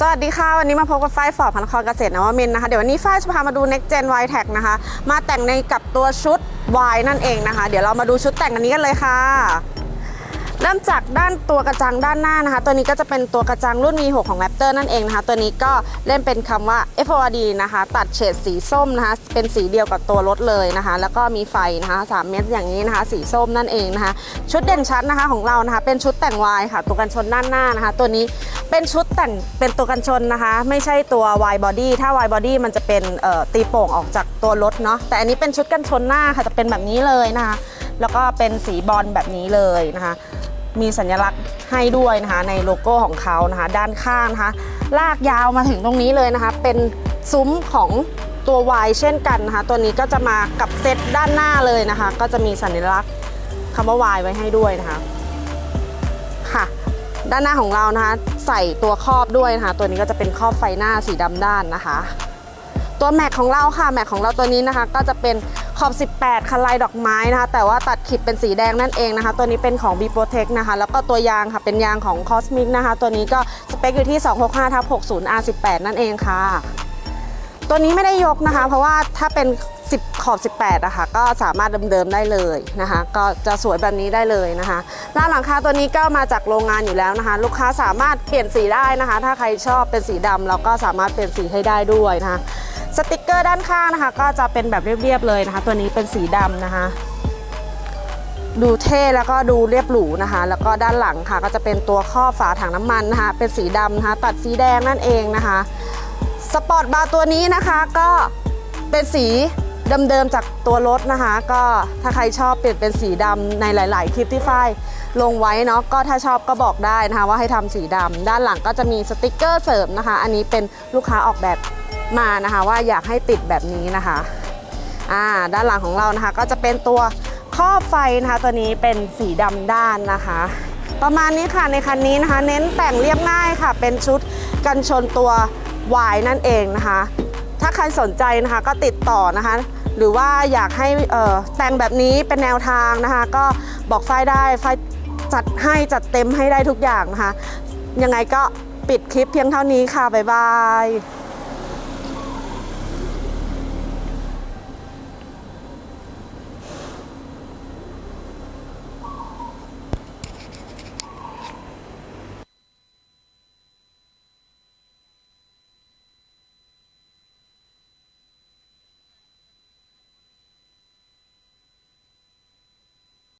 สวัสดีค่ะ วันนี้มาพบกับฝ้ายฟอร์ดพันครเกษตรนวมินนะคะเดี๋ยววันนี้ฝ้ายจะพามาดู Next Gen Y Tech นะคะ มาแต่งในกับตัวชุด Y นั่นเองนะคะ เดี๋ยวเรามาดูชุดแต่งกันนี้กันเลยค่ะ เริ่มจากด้านตัวกระจังด้านหน้านะคะ ตัวนี้ก็จะเป็นตัวกระจังรุ่น V6 ของ Raptor นั่นเองนะคะ ตัวนี้ก็เล่นเป็นคำว่า FORD นะคะ ตัดเฉดสีส้มนะคะ เป็นสีเดียวกับตัวรถเลยนะคะ แล้วก็มีไฟนะคะ3เม็ดอย่างนี้นะคะ สีส้มนั่นเองนะคะ ชุดเด่นชัดนะคะของเรานะคะ เป็นชุดแต่ง Y ค่ะ ตัวกันชนด้านหน้านะคะ ตัวนี้ เป็นชุดแต่งเป็นตัวกันชนนะคะ ไม่ใช่ตัว Y body ถ้า Y body มันจะเป็นตีโป่งออกจากตัวรถเนาะแต่อันนี้เป็นชุดกันชนหน้าค่ะจะเป็นแบบนี้เลยนะคะ แล้วก็เป็นสีบอลแบบนี้เลยนะคะ มีสัญลักษณ์ให้ด้วยนะคะในโลโก้ของเขานะคะ ด้านข้างนะคะ ลากยาวมาถึงตรงนี้เลยนะคะ เป็นซุ้มของตัว Y เช่นกันนะคะ ตัวนี้ก็จะมากับเซตด้านหน้าเลยนะคะ ก็จะมีสัญลักษณ์คำว่า Y ไว้ให้ด้วยนะคะ ด้านหน้าของเรานะคะ ใส่ตัวครอบด้วยนะคะ ตัวนี้ก็จะเป็นครอบไฟหน้าสีดำด้านนะคะ ตัวแม็กของเราค่ะแม็กของเราตัวนี้นะคะ ก็จะเป็นขอบ 18คันลายดอกไม้นะคะ แต่ว่าตัดขีดเป็นสีแดงนั่นเองนะคะ ตัวนี้เป็นของ b p r o t e c นะคะ แล้วก็ตัวยางค่ะเป็นยางของ Cosmic นะคะ ตัวนี้ก็สเปคอยู่ที่ 265ทับ60 R18 นั่นเองค่ะ ตัวนี้ไม่ได้ยกนะคะ เพราะว่าถ้าเป็น 10 ขอบ 18อะคะก็สามารถเดิมๆได้เลยนะคะ ก็จะสวยแบบนี้ได้เลยนะคะด้านหลังคาตัวนี้ก็มาจากโรงงานอยู่แล้วนะคะ ลูกค้าสามารถเปลี่ยนสีได้นะคะ ถ้าใครชอบเป็นสีดำเราก็สามารถเปลี่ยนสีให้ได้ด้วยนะคะสติกเกอร์ด้านข้างนะคะ ก็จะเป็นแบบเรียบๆเลยนะคะ ตัวนี้เป็นสีดำนะคะ ดูเท่แล้วก็ดูเรียบหรูนะคะ แล้วก็ด้านหลังค่ะ ก็จะเป็นตัวครอบฝาถังน้ำมันนะคะ เป็นสีดำนะคะ ตัดสีแดงนั่นเองนะคะสปอร์ตบาร์ตัวนี้นะคะก็เป็นสี เดิมๆจากตัวรถนะคะ ก็ถ้าใครชอบเปลี่ยนเป็นสีดำในหลาย ๆ คลิปที่ฝ้ายลงไว้เนาะก็ถ้าชอบก็บอกได้นะคะ ว่าให้ทำสีดำด้านหลังก็จะมีสติกเกอร์เสริมนะคะ อันนี้เป็นลูกค้าออกแบบมานะคะ ว่าอยากให้ติดแบบนี้นะคะอ่าด้านหลังของเรานะคะ ก็จะเป็นตัวครอบไฟนะคะตัวนี้เป็นสีดำด้านนะคะ ประมาณนี้ค่ะในคันนี้นะคะ เน้นแต่งเรียบง่ายค่ะ เป็นชุดกันชนตัว Y นั่นเองนะคะ ถ้าใครสนใจนะคะก็ติดต่อนะคะ หรือว่าอยากให้แต่งแบบนี้เป็นแนวทางนะคะ ก็บอกฝ้ายได้ฝ้ายจัดให้จัดเต็มให้ได้ทุกอย่างนะคะ ยังไงก็ปิดคลิปเพียงเท่านี้ค่ะ บ๊ายบาย